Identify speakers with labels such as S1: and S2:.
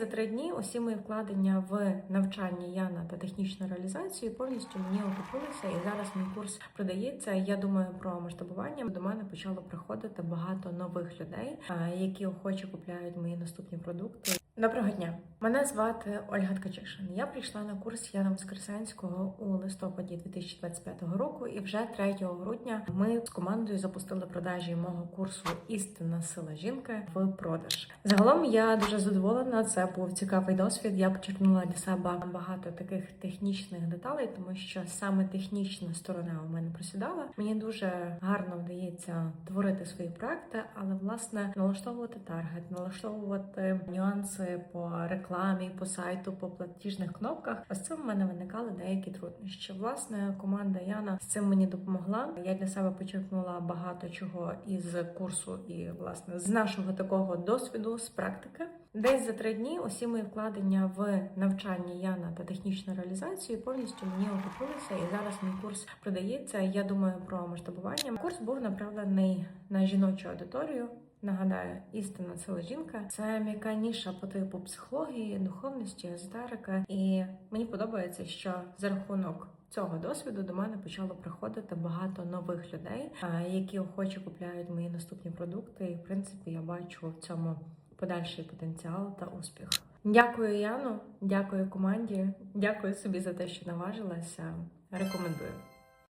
S1: За три дні усі мої вкладення в навчання Яна та технічну реалізацію повністю мені окупилися, і зараз мій курс продається. Я думаю про масштабування. До мене почало приходити багато нових людей, які охоче купляють мої наступні продукти. Доброго дня, мене звати Ольга Ткачишин. Я прийшла на курс Яна Воскресенського у листопаді 2025 року, і вже 3 грудня ми з командою запустили продажі мого курсу Істинна сила жінки в продаж. Загалом я дуже задоволена. Це був цікавий досвід. Я почерпнула для себе багато таких технічних деталей, тому що саме технічна сторона у мене просідала. Мені дуже гарно вдається творити свої проекти, але власне налаштовувати таргет, налаштовувати нюанси по рекламі, по сайту, по платіжних кнопках. Ось цим в мене виникали деякі труднощі. Власне, команда Яна з цим мені допомогла. Я для себе почерпнула багато чого із курсу і власне з нашого такого досвіду, з практики. Десь за три дні усі мої вкладення в навчання Яна та технічну реалізацію повністю мені окупилися, і зараз мій курс продається. Я думаю про масштабування. Курс був направлений на жіночу аудиторію. Нагадаю, істинна сила жінка це м'яка ніша по типу психології, духовності, езотерики. І мені подобається, що за рахунок цього досвіду до мене почало приходити багато нових людей, які охоче купляють мої наступні продукти. І в принципі я бачу в цьому подальший потенціал та успіх. Дякую, Яну, дякую команді, дякую собі за те, що наважилася. Рекомендую.